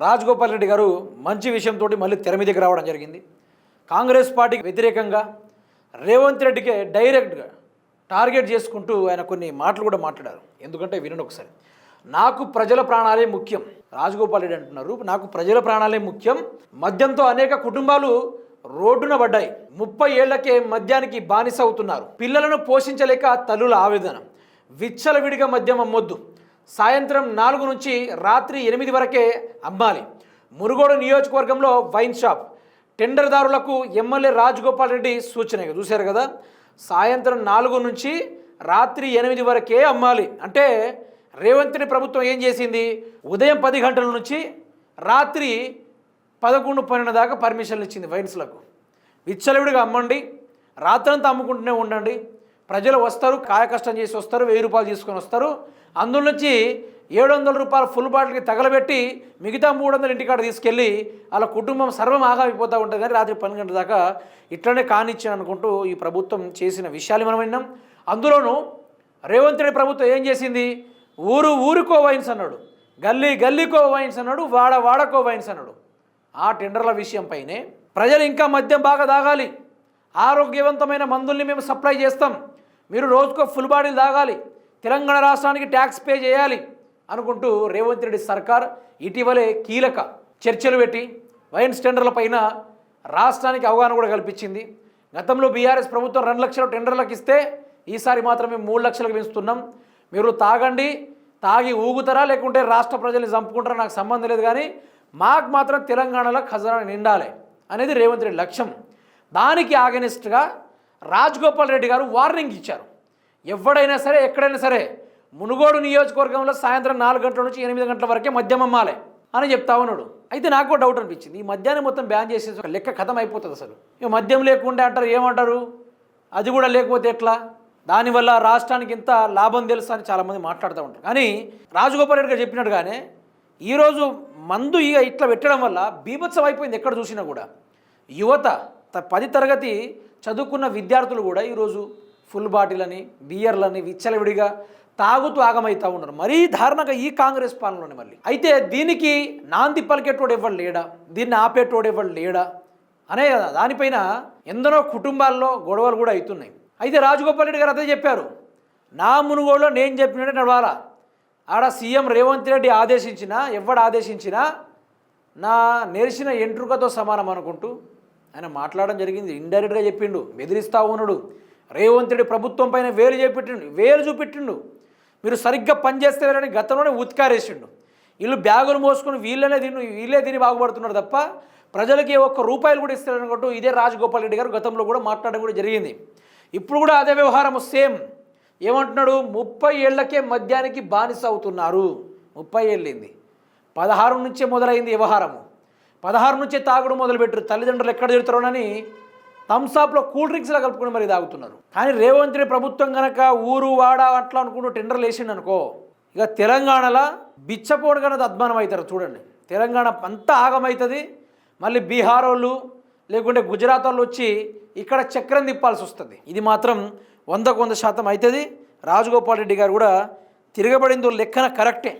రాజగోపాల్ రెడ్డి గారు మంచి విషయంతో మళ్ళీ తెర మీదకి రావడం జరిగింది. కాంగ్రెస్ పార్టీకి వ్యతిరేకంగా రేవంత్ రెడ్డికే డైరెక్ట్గా టార్గెట్ చేసుకుంటూ ఆయన కొన్ని మాటలు కూడా మాట్లాడారు. ఎందుకంటే వినండి ఒకసారి. నాకు ప్రజల ప్రాణాలే ముఖ్యం. రాజగోపాల్ రెడ్డి అంటున్నారు. నాకు ప్రజల ప్రాణాలే ముఖ్యం. మద్యంతో అనేక కుటుంబాలు రోడ్డున పడ్డాయి. ముప్పై ఏళ్ళకే మద్యానికి బానిస అవుతున్నారు. పిల్లలను పోషించలేక తల్లుల ఆవేదన. విచ్చలవిడిగా మద్యం అమ్మొద్దు. సాయంత్రం నాలుగు నుంచి రాత్రి ఎనిమిది వరకే అమ్మాలి మురుగోడు నియోజకవర్గంలో వైన్ షాప్. టెండర్దారులకు ఎమ్మెల్యే రాజగోపాల్ రెడ్డి సూచన చూశారు కదా? సాయంత్రం నాలుగు నుంచి రాత్రి ఎనిమిది వరకే అమ్మాలి అంటే రేవంత్ని ప్రభుత్వం ఏం చేసింది? ఉదయం పది గంటల నుంచి రాత్రి పదకొండు పన్నెండు దాకా పర్మిషన్లు ఇచ్చింది వైన్స్లకు. విచ్చలవిడిగా అమ్మండి. రాత్రంతా అమ్ముకుంటూనే ఉండండి. ప్రజలు వస్తారు కాయ కష్టం చేసి వస్తారు వెయ్యి రూపాయలు తీసుకొని వస్తారు. అందులో నుంచి ఏడు వందల రూపాయల ఫుల్ బాటిల్కి తగలబెట్టి మిగతా మూడు వందలు ఇంటికాడ తీసుకెళ్ళి వాళ్ళ కుటుంబం సర్వం ఆగామిపోతూ ఉంటుంది. కానీ రాత్రి పన్నెండు గంటల దాకా ఇట్లనే కానిచ్చాను అనుకుంటూ ఈ ప్రభుత్వం చేసిన విషయాలు మనం విన్నాం. అందులోనూ రేవంత్ రెడ్డి ప్రభుత్వం ఏం చేసింది? ఊరు ఊరికో వైన్స్ అన్నాడు. గల్లీ గల్లీకో వైన్స్ అన్నాడు. వాడ వాడకో వైన్స్ అన్నాడు. ఆ టెండర్ల విషయంపైనే ప్రజలు ఇంకా మద్యం బాగా తాగాలి. ఆరోగ్యవంతమైన మందుల్ని మేము సప్లై చేస్తాం. మీరు రోజుకో ఫుల్ బాడీలు తాగాలి. తెలంగాణ రాష్ట్రానికి ట్యాక్స్ పే చేయాలి అనుకుంటూ రేవంత్ రెడ్డి సర్కార్ ఇటీవలే కీలక చర్చలు పెట్టి వైన్స్ టెండర్ల పైన రాష్ట్రానికి అవగాహన కూడా కల్పించింది. గతంలో బీఆర్ఎస్ ప్రభుత్వం రెండు లక్షల టెండర్లకు ఇస్తే ఈసారి మాత్రమే మూడు లక్షలకు పెంచుతున్నాం. మీరు తాగండి తాగి ఊగుతారా లేకుంటే రాష్ట్ర ప్రజల్ని చంపుకుంటారా నాకు సంబంధం లేదు కానీ మాకు మాత్రం తెలంగాణలో ఖజానా నిండాలి అనేది రేవంత్ రెడ్డి లక్ష్యం. దానికి ఆగనిస్ట్గా రాజగోపాల్ రెడ్డి గారు వార్నింగ్ ఇచ్చారు. ఎవడైనా సరే ఎక్కడైనా సరే మునుగోడు నియోజకవర్గంలో సాయంత్రం నాలుగు గంటల నుంచి ఎనిమిది గంటల వరకే మద్యం అమ్మాలి అని చెప్తా ఉన్నాడు. అయితే నాకు కూడా డౌట్ అనిపించింది. ఈ మద్యాన్ని మొత్తం బ్యాన్ చేసేసి ఒక లెక్క కథం అయిపోతుంది అసలు. ఇక మద్యం లేకుండా అంటారు ఏమంటారు? అది కూడా లేకపోతే ఎట్లా? దానివల్ల రాష్ట్రానికి ఇంత లాభం తెలుసా అని చాలామంది మాట్లాడుతూ ఉంటారు. కానీ రాజగోపాల్ రెడ్డి గారు చెప్పినట్టుగానే ఈరోజు మందు ఇక ఇట్లా పెట్టడం వల్ల బీభత్సం అయిపోయింది ఎక్కడ చూసినా కూడా. యువత పది తరగతి చదువుకున్న విద్యార్థులు కూడా ఈరోజు ఫుల్ బాటిలని బియర్లని విచ్చలవిడిగా తాగుతూ ఆగమవుతూ ఉన్నారు. మరీ దారుణంగా ఈ కాంగ్రెస్ పాలనలోనే మళ్ళీ. అయితే దీనికి నాంది పలికేటోడు ఎవరు లేడా? దీన్ని ఆపేటోడు ఎవరు లేడా? అనే కదా దానిపైన ఎందరో కుటుంబాల్లో గొడవలు కూడా అవుతున్నాయి. అయితే రాజగోపాల్ రెడ్డి గారు అదే చెప్పారు. నా మునుగోడులో నేను చెప్పినట్టే నడవాలా. ఆడ సీఎం రేవంత్ రెడ్డి ఆదేశించినా ఎవడు ఆదేశించినా నా నెరిసిన ఎంట్రుకతో సమానం అనుకుంటూ ఆయన మాట్లాడడం జరిగింది. ఇండైరెక్ట్గా చెప్పిండు. బెదిరిస్తా ఉన్నాడు రేవంత్ రెడ్డి ప్రభుత్వం పైన వేలు చేపెట్టిండు. వేలు చూపెట్టిండు. మీరు సరిగ్గా పనిచేస్తేరని గతంలోనే ఉత్కారేసిండు. వీళ్ళు బ్యాగులు మోసుకుని వీళ్ళనే తిని వీళ్ళే తిని బాగుపడుతున్నారు తప్ప ప్రజలకి ఒక్క రూపాయలు కూడా ఇస్తారనుకుంటూ ఇదే రాజగోపాల్ రెడ్డి గారు గతంలో కూడా మాట్లాడడం కూడా జరిగింది. ఇప్పుడు కూడా అదే వ్యవహారం సేమ్. ఏమంటున్నాడు? ముప్పై ఏళ్ళకే మద్యానికి బానిస అవుతున్నారు. ముప్పై ఏళ్ళింది. పదహారు నుంచే మొదలైంది వ్యవహారము. పదహారు నుంచే తాగుడు మొదలుపెట్టారు. తల్లిదండ్రులు ఎక్కడ తిరుగుతారోనని థమ్సాప్లో కూల్ డ్రింక్స్లో కలుపుకొని మరి తాగుతున్నారు. కానీ రేవంత్ రెడ్డి ప్రభుత్వం కనుక ఊరు వాడ అట్లా అనుకుంటూ టెండర్లు వేసిండు అనుకో ఇక తెలంగాణలో బిచ్చపోడు కనుక అద్మానం అవుతారు చూడండి. తెలంగాణ అంతా ఆగమవుతుంది మళ్ళీ బీహార్ వాళ్ళు లేకుంటే గుజరాత్ వాళ్ళు వచ్చి ఇక్కడ చక్రం తిప్పాల్సి వస్తుంది ఇది మాత్రం వందకు వంద శాతం అవుతుంది రాజగోపాల్ రెడ్డి గారు కూడా తిరగబడిందో లెక్కన కరెక్టే.